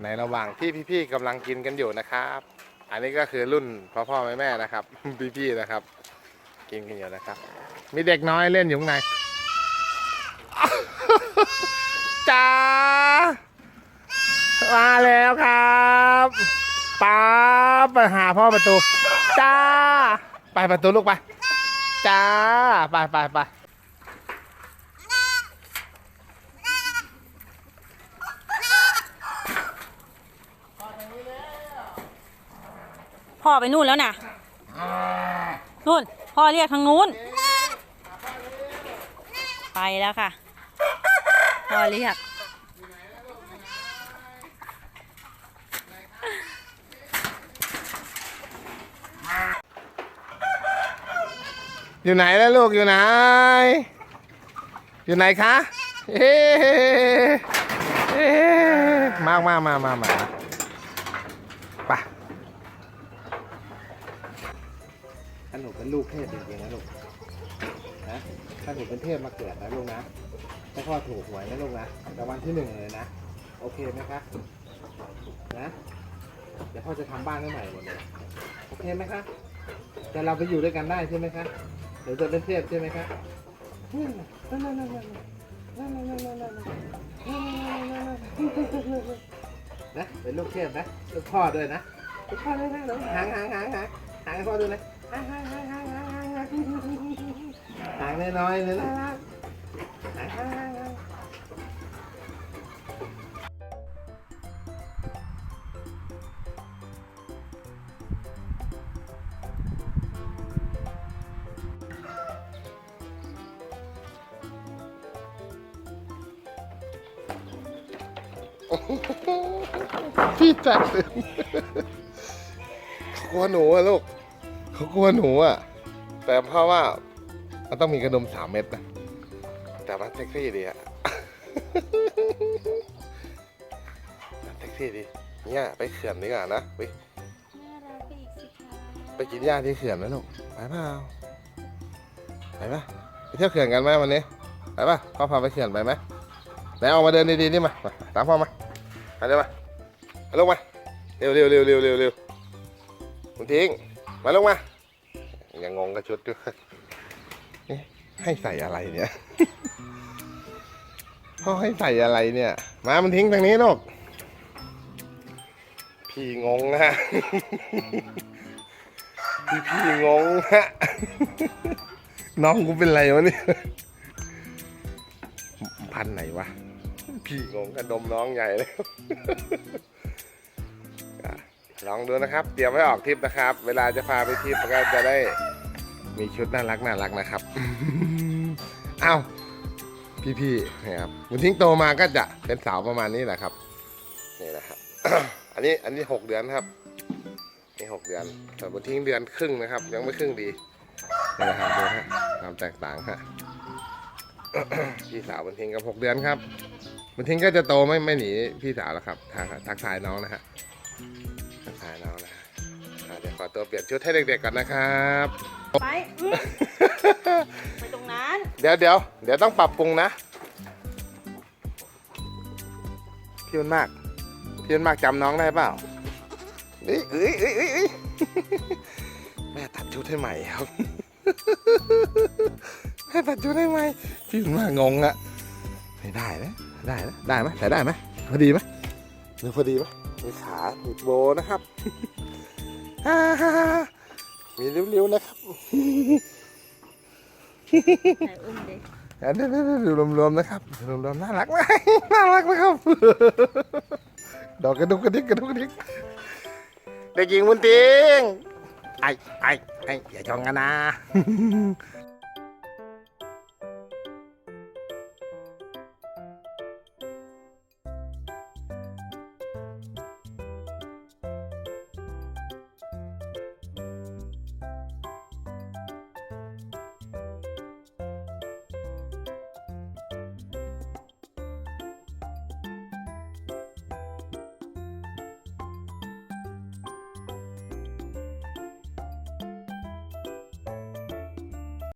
ในระหว่างที่พี่ๆกำลังกินกันอยู่นะครับ อันนี้ก็คือรุ่นพ่อพ่อแม่แม่นะครับ พี่ๆนะครับ กินกันอยู่นะครับ มีเด็กน้อยเล่นอยู่ข้างในจ้ามาแล้วครับป๊าไปหาพ่อประตู จ้า ไปประตูลูกไป จ้า ไปไปไป พ่อไปนู่นแล้วน่ะนู่น พ่อเรียกทางนู้น ไปแล้วค่ะ พ่อเรียก อยู่ไหนแล้วลูกอยู่ไหน อยู่ไหนคะ เอ๊ะเอ๊ะมามามามามาไป ถ้าหนูเป็นลูกเทพจริงๆนะลูกนะถ้าหนูเป็นเทพมาเกิดนะลูกนะถ้าพ่อถูกหวยนะลูกนะรางวัลที่หนึ่งเลยนะโอเคไหมคะนะเดี๋ยวพ่อจะทำบ้านให้ใหม่หมดเลยโอเคไหมคะแต่เราไปอยู่ด้วยกันได้ใช่ไหมคะหนูจะเป็นเทพใช่ไหมคะนั่นน่ะนั่นน่ะนั่นน่ะนั่นน่ะนั่นน่ะนั่นน่ะนั่นน่ะนั่นน่ะนั่นน่ะนะเป็นลูกเทพนะลูกพ่อด้วยนะลูกพ่อด้วยนะหนูหางหางหางหางหางให้พ่อดูเลยหางหางหางหางหางหางหางหางน้อยๆเลยนะ หางน้อยๆเลยนะพี่จัดเลยขอหนูอะลูก เขากลัวหนูอะแต่เพราะว่ามันต้องมีกระดมสามเม็ดนะ แต่มันเซ็กซี่ดีอะมันเซ็กซี่ดีเนี่ยไปเขื่อนดีกว่านะไปไปกินหญ้าที่เขื่อนนะลูกไปเปล่าไปปะไปเที่ยวเขื่อนกันไหมวันนี้ไปปะพ่อพาไปเขื่อนไปไหมไหนออกมาเดินดีๆนี่มามาตามพ่อมามาเร็วมามาลงมาเร็วเร็วเร็วเร็วเร็วเร็วคุณทิ้งมาลงมา ยังงงกับชุดด้วยให้ใส่อะไรเนี่ยพ่อให้ใส่อะไรเนี่ย มามันทิ้งทางนี้ลูกพี่งงนะฮะพี่พี่งงฮะน้องกูเป็นไรวะเนี่ยพันไหนวะ พี่งงกระดมน้องใหญ่เลย ลองดูนะครับ เตรียมไว้ออกทริปนะครับ เวลาจะพาไปทริปก็จะได้มีชุดน่ารักน่ารักนะครับเอ้าพี่ๆนะครับบุญทิ้งโตมาก็จะเป็นสาวประมาณนี้แหละครับนี่นะครับอันนี้อันนี้หกเดือนครับนี่หกเดือนแต่บุญทิ้งเดือนครึ่งนะครับ ยังไม่ครึ่งดีนี่นะครับดูฮะความแตกต่างฮะพี่สาวบุญทิ้งกับหกเดือนครับมันทิ้งก็จะโตไม่ไม่หนีพี่สาวแล้วครับทางทักทายน้องนะฮะ ทักทายน้องนะฮะอะเดี๋ยวขอตัวเปลี่ยนชุดให้เด็กๆก่อนนะครับ ไปอื้อไปตรงนั้นเดี๋ยวเดี๋ยวเดี๋ยวต้องปรับปรุงนะพี่มันมากพี่มันมากจำน้องได้เปล่าเอ้ยเอ้ยเอ้ยเอ้ยเอ้ย แม่ตัดชุดให้ใหม่ครับ แม่ตัดชุดให้ใหม่พี่มันมากงงอะไม่ได้นะได้นะได้ไหมใส่ได้ไหมพอดีไหมหรือพอดีไหม มีขามีโบนะครับฮ่าฮ่าฮ่ามีริ้วๆนะครับไหนอุ้มดิเดี๋ยวเดี๋ยวเดี๋ยวเดี๋ยวรวมๆนะครับรวมๆน่ารักไหมน่ารักนะครับ ดอกกระดุกกระดิกกระดุกกระดิกเด็กหญิงบุญติงไอ้ไอ้ไอ้อย่าจองกันนะ